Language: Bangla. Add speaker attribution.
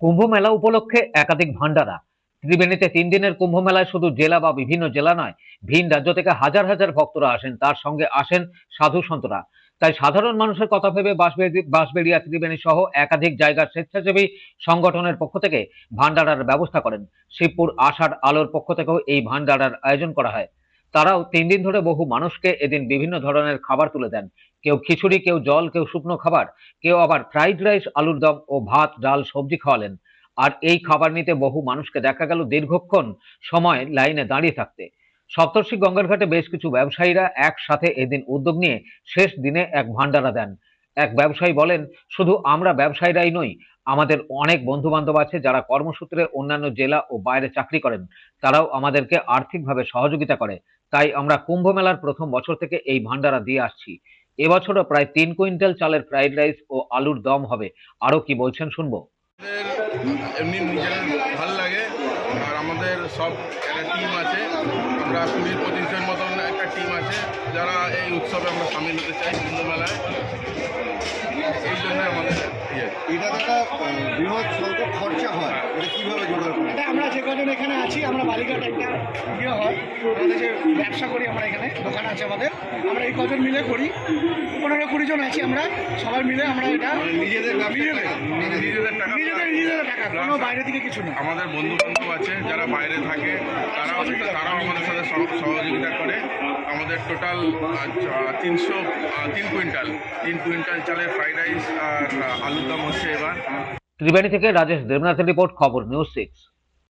Speaker 1: কুম্ভ মেলা উপলক্ষে একাধিক ভান্ডারা ত্রিবেণীতে তিন দিনের কুম্ভ মেলায় শুধু জেলা বা বিভিন্ন জেলা নয়, ভিন রাজ্য থেকে হাজার হাজার ভক্তরা আসেন, তার সঙ্গে আসেন সাধু সন্তরা। তাই সাধারণ মানুষের কথা ভেবে বাঁশবেড়ি- বাঁশবেড়িয়া ত্রিবেণী সহ একাধিক জায়গার স্বেচ্ছাসেবী সংগঠনের পক্ষ থেকে ভান্ডারার ব্যবস্থা করেন। শিবপুর আষাঢ় আলোর পক্ষ থেকেও এই ভান্ডারার আয়োজন করা হয়। তারাও তিন দিন ধরে বহু মানুষকে এদিন বিভিন্ন ধরনের খাবার তুলে দেন। কেউ খিচুড়ি, কেউ জল, কেউ শুকনো খাবার, কেউ আবার ফ্রাইড রাইস, আলুর দম ও ভাত, ডাল, সবজি খাওয়ালেন। আর এই খাবার নিতে বহু মানুষকে দেখা গেল দীর্ঘক্ষণ সময় লাইনে দাঁড়িয়ে থাকতে। সপ্তর্ষি গঙ্গার ঘাটে বেশ কিছু ব্যবসায়ীরা একসাথে এদিন উদ্যোগ নিয়ে শেষ দিনে এক ভান্ডারা দেন। এক ব্যবসায়ী বলেন, শুধু আমরা ব্যবসায়ীরাই নই, আমাদের অনেক বন্ধু বান্ধব আছে যারা কর্মসূত্রে অন্যান্য জেলা ও বাইরে চাকরি করেন। তারাও আমাদেরকে আর্থিকভাবে সহযোগিতা করে। তাই আমরা কুম্ভ মেলার প্রথম বছর থেকে এই ভান্ডারা দিয়ে আসছি। এবছরও প্রায় তিন কুইন্টাল চালের ফ্রাইড রাইস ও আলুর দম হবে। আরও কি বলছেন শুনব?
Speaker 2: ভালো লাগে, আর আমাদের সব টিম আছে। আমরা কুড়ি পঁচিশ একটা টিম আছে যারা এই উৎসবে আমরা সামিল হতে চাই কুম্ভ মেলায়। এই জন্য আমাদের ইয়ে।
Speaker 3: এটা একটা বৃহৎ সংখ্যক খরচা হয়। এটা কীভাবে জোগাড় করে
Speaker 4: আমরা যে কজন এখানে আছি আমরা বালিঘাট একটা ইয়ে হয়। আমাদের যে ব্যবসা করি আমরা এখানে দোকান আছে আমাদের। আমরা এই কজন মিলে করি। পনেরো কুড়ি জন আছি আমরা সবাই মিলে আমরা এটা
Speaker 3: নিজেদের
Speaker 4: নিজেদের
Speaker 2: নিজেদের টাকা।
Speaker 4: নিজেদের নিজেদের টাকা কোনো বাইরে থেকে কিছু না।
Speaker 2: আমাদের বন্ধু বান্ধব আছে যারা বাইরে থাকে তারাও তারাও আমাদের সাথে সহযোগিতা করে। আমাদের টোটাল তিনশো তিন কুইন্টাল। তিন কুইন্টাল চালের ফ্রাইড রাইস আর আলুর দাম হচ্ছে এবার।
Speaker 1: ত্রিবেণী থেকে রাজেশ দেবনাথের রিপোর্ট খবর নিউজ সিক্স